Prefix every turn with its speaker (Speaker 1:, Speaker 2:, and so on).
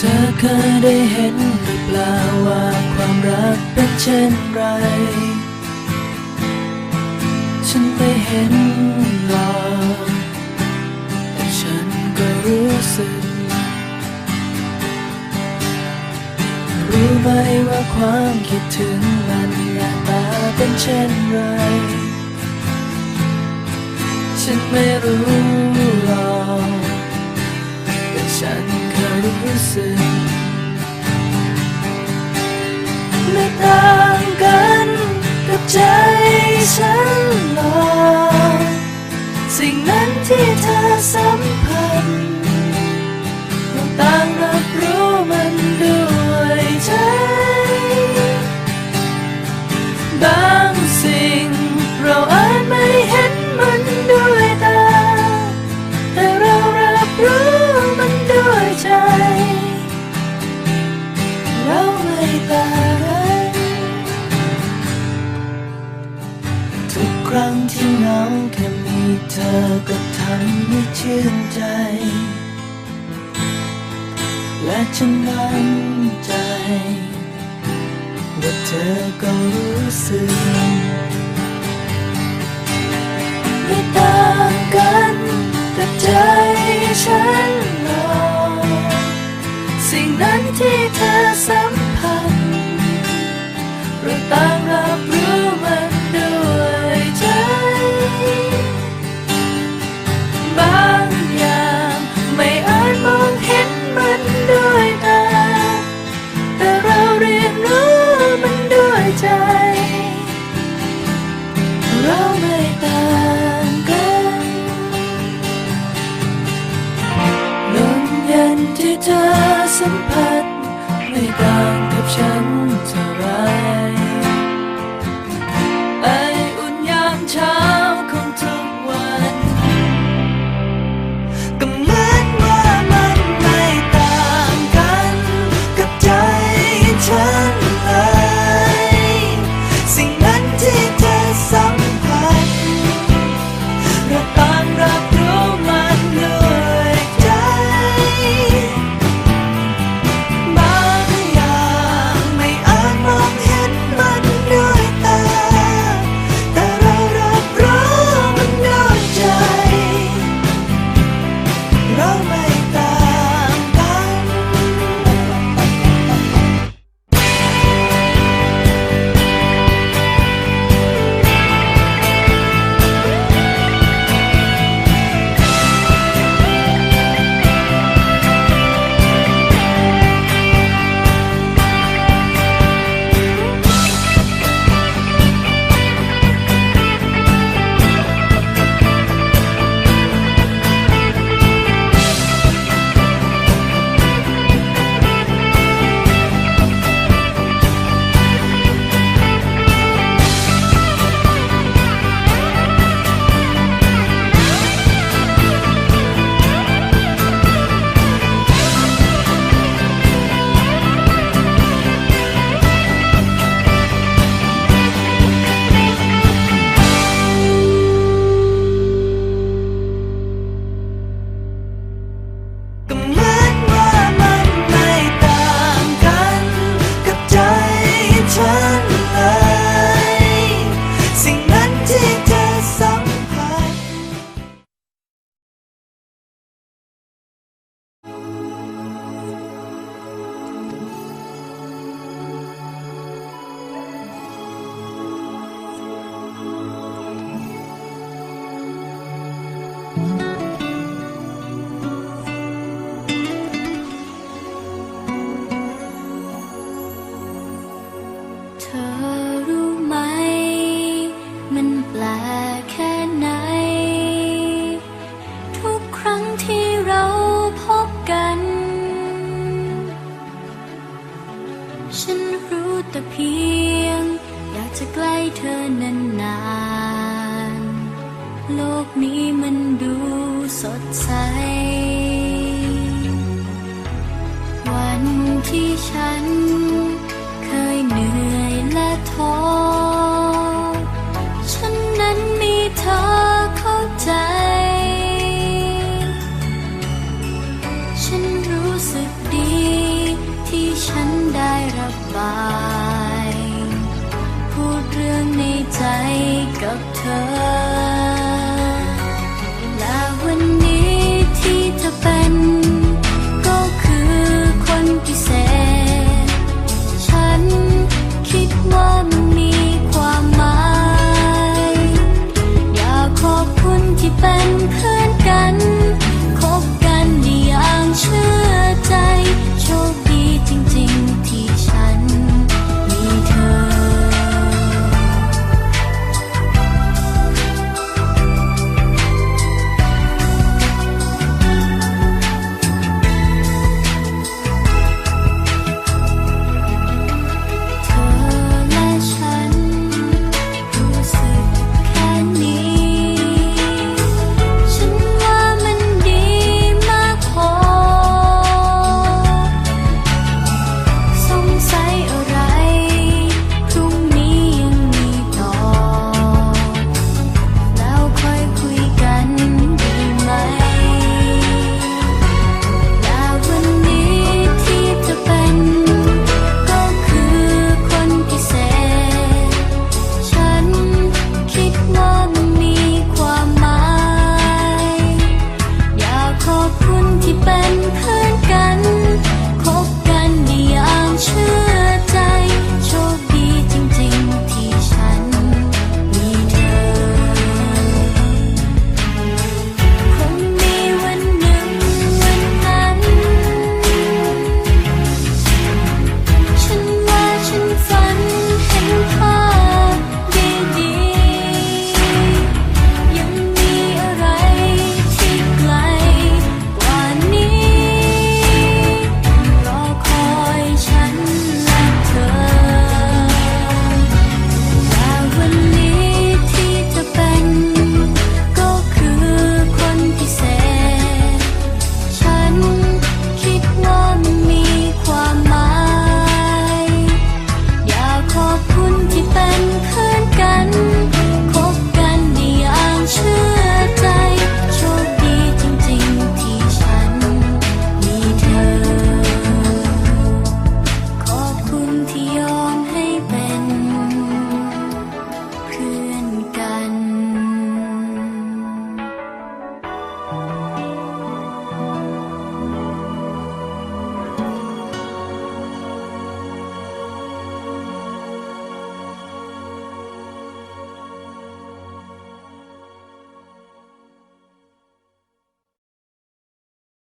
Speaker 1: ธอเคยได้เห็นหรือเปล่าว่าความรักเป็นเช่นไร ฉันไปเห็นหลอกแต่ฉันก็รู้สึก รู้ไหมว่าความคิดถึงมันหน้าตาเป็นเช่นไร ฉันไม่รู้หรอกแต่ฉัน เธอก็ทำให้ชื่นใจ และฉันมั่นใจ ว่าเธอก็รู้สึกไม่ต่างกันแต่ใจฉันหรอสิ่งนั้นที่เธอ あ。
Speaker 2: เธอเข้าใจ ฉันรู้สึกดีที่ฉันได้รับบา